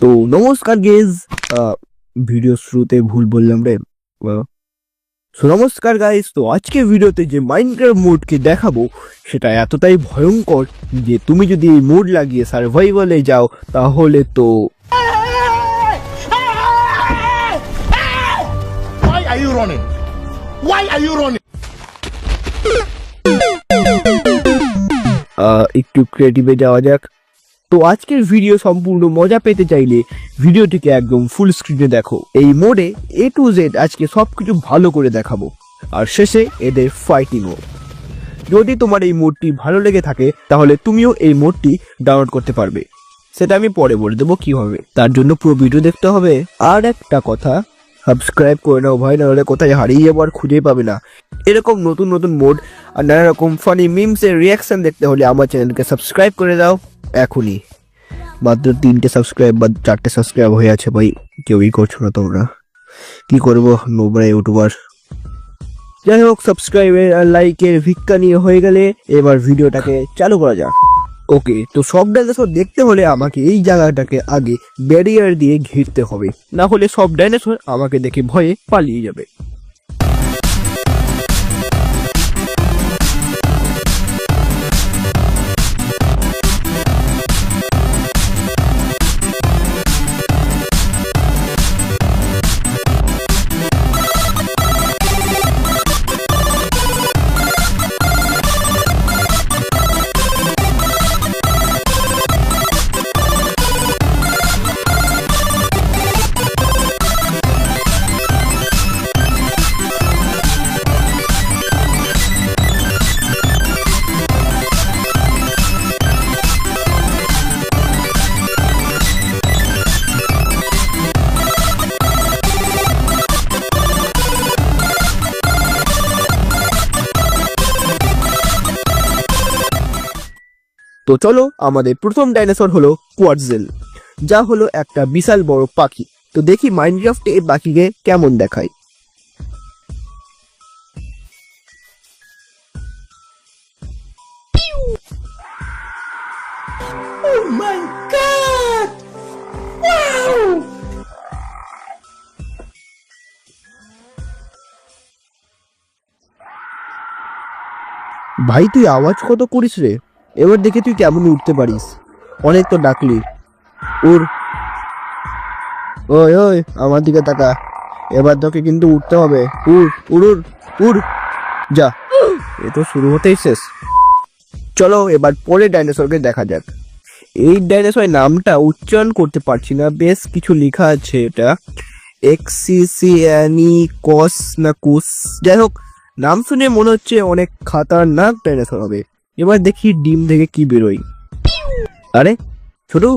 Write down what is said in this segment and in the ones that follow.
তো নমস্কার gauge video শুরুতে ভুল বললাম রে। সো নমস্কার গাইস তো আজকে ভিডিওতে যে মাইনক্রাফট মোডকে দেখাবো সেটা এতটাই ভয়ঙ্কর যে তুমি যদি এই মোড লাগিয়ে সার্ভাইভালে যাও তাহলে তো একটু ক্রিয়েটিভে যাওয়া যাক। তো আজকের ভিডিও সম্পূর্ণ মজা পেতে চাইলে ভিডিওটিকে একদম ফুল স্ক্রিনে দেখো। এই মোডে এ টু জেড আজকে সবকিছু ভালো করে দেখাবো। আর শেষে এদের ফাইটিংও যদি তোমার এই মোডটি ভালো লেগে থাকে, তাহলে তুমিও এই মোডটি ডাউনলোড করতে পারবে। সেটা আমি পরে বলে দেবো কীভাবে। তার জন্য পুরো ভিডিও দেখতে হবে। আর একটা কথা সাবস্ক্রাইব করে নাও ভাই, নাহলে কোথায় হারিয়ে যাব আর খুঁজে পাবে না। এরকম নতুন নতুন মোড আর নানা রকম ফানি মিমসের রিয়াকশন দেখতে হলে আমার চ্যানেলকে সাবস্ক্রাইব করে দাও এখনই। মাত্র তিনটে সাবস্ক্রাইব বা চারটে সাবস্ক্রাইব হয়ে আছে ভাই, কেউই করছ না তোমরা। কি করব, নোবরা ইউটিউবার যাই হোক সাবস্ক্রাইবের আর লাইকের ভিক্ষা নিয়ে হয়ে গেলে এবার ভিডিওটাকে চালু করা যাক। ওকে, তো সব ডাইনোসর দেখতে হলে আমাকে এই জায়গাটাকে আগে ব্যারিয়ার দিয়ে ঘিরতে হবে। না হলে সব ডাইনোসর আমাকে দেখে ভয়ে পালিয়ে যাবে। তো চলো আমাদের প্রথম ডাইনোসর হলো কোয়ার্জেল যা হলো একটা বিশাল বড় পাখি। তো দেখি মাইনক্রাফটে এই পাখিকে কেমন দেখায়। Oh! ভাই তুই আওয়াজ কত করিস রে? এবার দেখে তুই কেমন উঠতে পারিস। অনেক তো ডাকলি। উর ওই ওই আমার দিকে তাকা। এবার তোকে কিন্তু উঠতে হবে। উড় উড় উড়, উড়। যা এ তো শুরু হতেই শেষ। চলো এবার পরে ডাইনোসরকে দেখা যাক। এই ডাইনোসরের নামটা উচ্চারণ করতে পারছি না। বেশ কিছু লেখা আছে এটা। এক্সিসিয়ানি কস না কুস যাই হোক নাম শুনে মনে হচ্ছে অনেক খাতারনাক ডাইনোসর হবে। এবার দেখি ডিম থেকে কি বেরোয়। আরে, ছোটু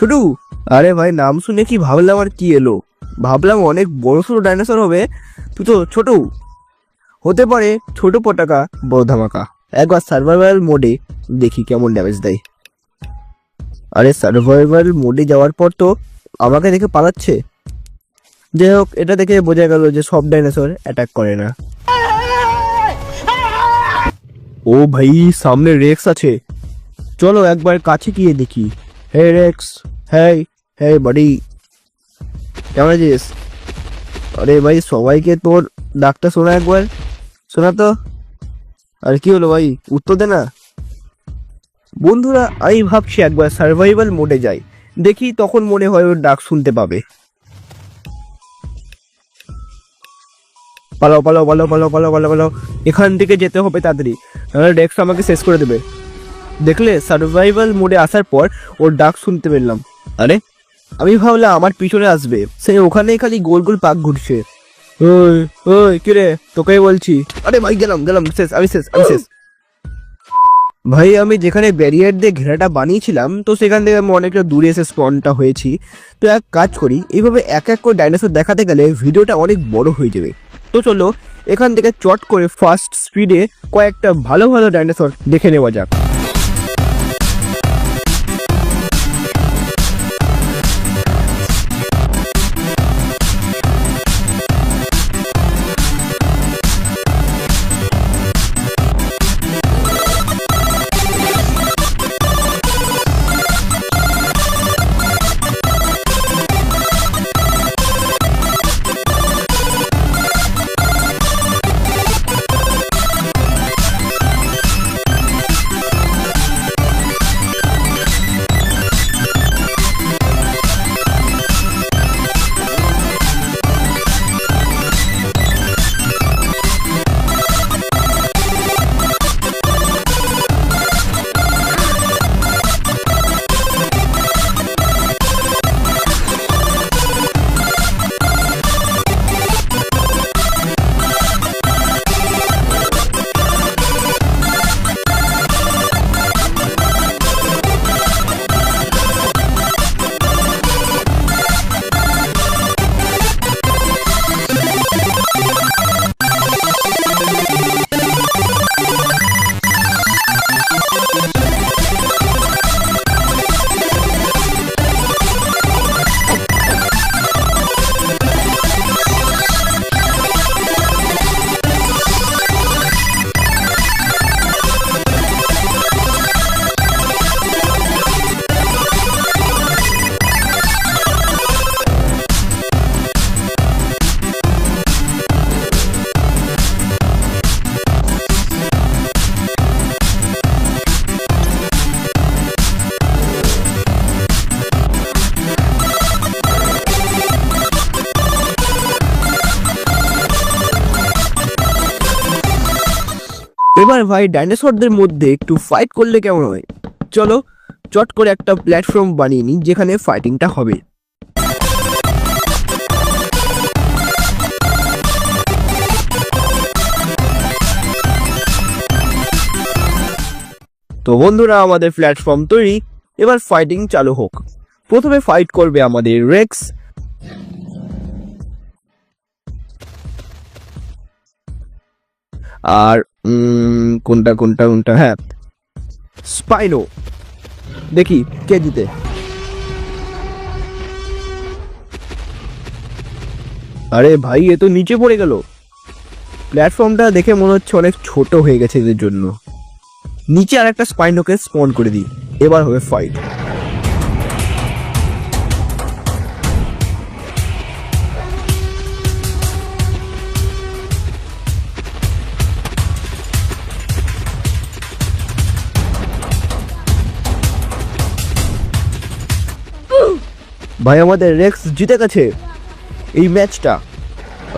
ছোটু। আরে ভাই, নাম শুনে কি ভাবলাম আর কি এলো? ভাবলাম অনেক বড় সড়ো ডাইনোসর হবে। তুই তো, ছোট। হতে পারে ছোট পটাকা বড় ধামাকা। একবার সার্ভাইভাল মোডে দেখি কেমন ড্যামেজ দেয়। আরে সার্ভাইভাল মোডে যাওয়ার পর তো আমাকে দেখে পালাচ্ছে। যাই হোক, এটা দেখে বোঝা গেল যে সব ডাইনোসর অ্যাটাক করে না। ও ভাই, সামনে রেক্স আছে। চলো একবার কাছে গিয়ে দেখি। হে রেক্স হ্যাঁ হ্যাঁ বাড়ি কেমন আছিস? আরে ভাই, সবাইকে তোর ডাকটা শোনা একবার। শোনা তো। আর কি হলো ভাই? উত্তর দে না। বন্ধুরা, আমি ভাবছি একবার সার্ভাইভাল মোডে যাই। দেখি তখন মনে হয় ওর ডাক শুনতে পাবে। পালাও পালাও পালাও পালাও পালাও পালাও পালাও। এখান থেকে যেতে হবে তাড়াতাড়ি। নাহলে ডেক্স আমাকে শেষ করে দেবে। দেখলে সার্ভাইভাল মোডে আসার পর ওর ডাক শুনতে পেলাম। আরে, আমি ভাবলাম আমার পিছনে আসবে। সে ওখানেই খালি গোল গোল পাক ঘুরছে। ওই ওই, কি রে? তোকেই বলছি। আরে ভাই, গেলাম গেলাম, শেষ, আমি শেষ আমি শেষ। ভাই, আমি যেখানে ব্যারিয়ার দিয়ে ঘেরাটা বানিয়েছিলাম, তো সেখান থেকে আমি অনেকটা দূরে এসে স্পনটা হয়েছি। তো এক কাজ করি, এইভাবে এক এক করে ডাইনোসর দেখাতে গেলে ভিডিওটা অনেক বড় হয়ে যাবে। তো চলো এখান থেকে চট করে ফার্স্ট স্পিডে কয়েকটা ভালো ভালো ডাইনোসর দেখে নেওয়া যাক। এবার ভাই ডাইনোসরদের মধ্যে একটু ফাইট করলে কেমন হয়? চলো, চট করে একটা প্ল্যাটফর্ম বানিয়ে নিই যেখানে ফাইটিংটা হবে। তো বন্ধুরা, আমাদের প্ল্যাটফর্ম তৈরি। এবার ফাইটিং চালু হোক। প্রথমে ফাইট করবে আমাদের রেক্স আর কোনটা কোনটা কোনটা? হ্যাঁ। স্পাইনো। দেখি, কে জিতে? আরে ভাই, এ তো নিচে পড়ে গেল। প্ল্যাটফর্মটা দেখে মনে হচ্ছে অনেক ছোট হয়ে গেছে এদের জন্য। নিচে আর একটা স্পাইনোকে স্পন করে দিই। এবার হবে ফাইট ভাই, আমাদের রেক্স জিতে গেছে। এই ম্যাচটা।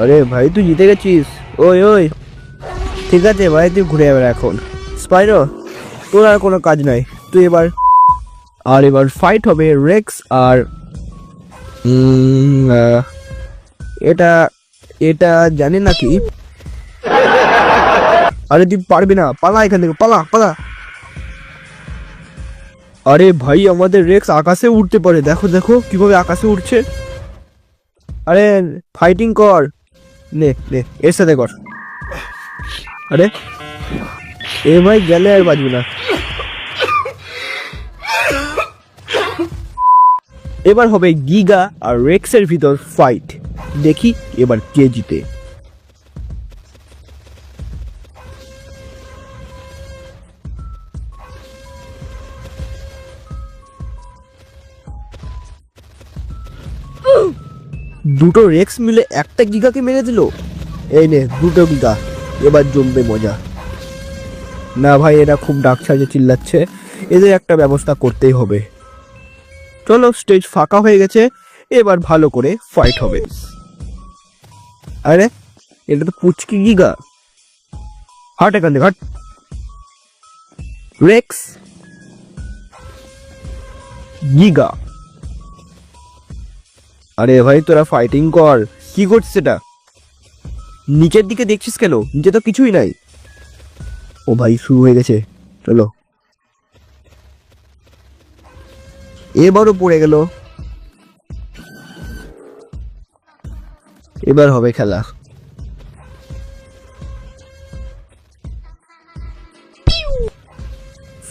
আরে ভাই, তুই জিতে গেছিস। ওই ওই। ঠিক আছে ভাই, তুই ঘুরে যাবে এখন। স্পাইরো তোর আর কোনো কাজ নাই। তুই এবার আর এবার ফাইট হবে রেক্স আর এটা এটা জানি নাকি আরে তুই পারবি না। পালা এখান থেকে। পালা পালা। আরে ভাই, আমাদের রেক্স আকাশে উঠতে পারে। দেখো দেখো, কীভাবে আকাশে উঠছে আরে ফাইটিং কর। নে নে, এর সাথে কর। আরে, এ ভাই গেলে আর বাজবে না। এবার হবে গিগা আর রেক্সের ভিতর ফাইট দেখি এবার কে জিতে। দুটো রেক্স মিলে একটা গিগাকে মেরে দিল? এই নে, দুটো গিগা এবার জমবে মজা। না ভাই, এরা খুব ডাক সাজে চিল্লাচ্ছে। এদের একটা ব্যবস্থা করতেই হবে। চলো স্টেজ ফাঁকা হয়ে গেছে। এবার ভালো করে ফাইট হবে। আরে, এটা তো পুচকি গিগা হাট এখান থেকে, হাট। রেক্স গিগা আরে ভাই, তোরা ফাইটিং কর। কি করছিস এটা? নিচের দিকে দেখছিস কেন? নিচে তো কিছুই নাই। ও ভাই, শুরু হয়ে গেছে। চলো। এবারও পড়ে গেল। এবার হবে খেলা।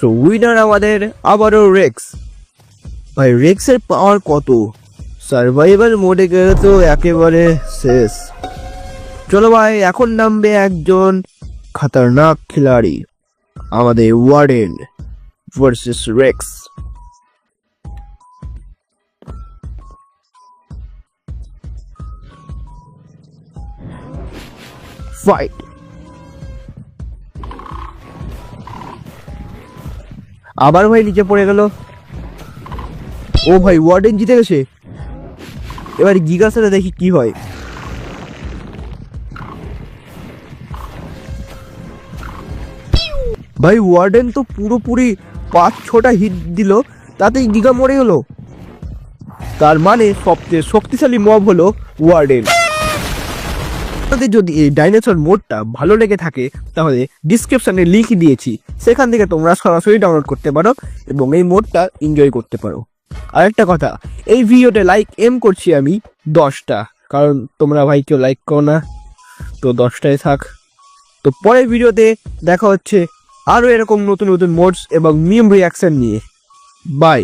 উইনার আমাদের আবারও রেক্স ভাই রেক্সের পাওয়ার কত? সার্ভাইভাল মোডে গেলে তো একেবারে শেষ। চলো ভাই, এখন নামবে একজন খতরনাক খিলাড়ি, আমাদের ওয়ার্ডেন ভার্সেস রেক্স ফাইট আবার ভাই নিচে পড়ে গেল। ও ভাই ওয়ার্ডেন জিতে গেছে? এবার গিগার সাথে দেখি কি হয়। ভাই ওয়ার্ডেন তো পুরোপুরি পাঁচ ছটা হিট দিল, তাতেই গিগা মরে গেল। তার মানে সবচেয়ে শক্তিশালী মব হলো ওয়ার্ডেন আপনাদের যদি এই ডাইনোসর মোডটা ভালো লেগে থাকে, তাহলে ডিসক্রিপশানে লিঙ্ক দিয়েছি। সেখান থেকে তোমরা সরাসরি ডাউনলোড করতে পারো এবং এই মোডটা এনজয় করতে পারো। আরেকটা কথা, এই ভিডিওতে লাইক এম করছি আমি দশটা। কারণ তোমরা ভাই কেউ লাইক করো না, তো দশটায় থাক। তো পরের ভিডিওতে দেখা হচ্ছে আরও এরকম নতুন নতুন মোডস এবং মিম রিয়াকশান নিয়ে। বাই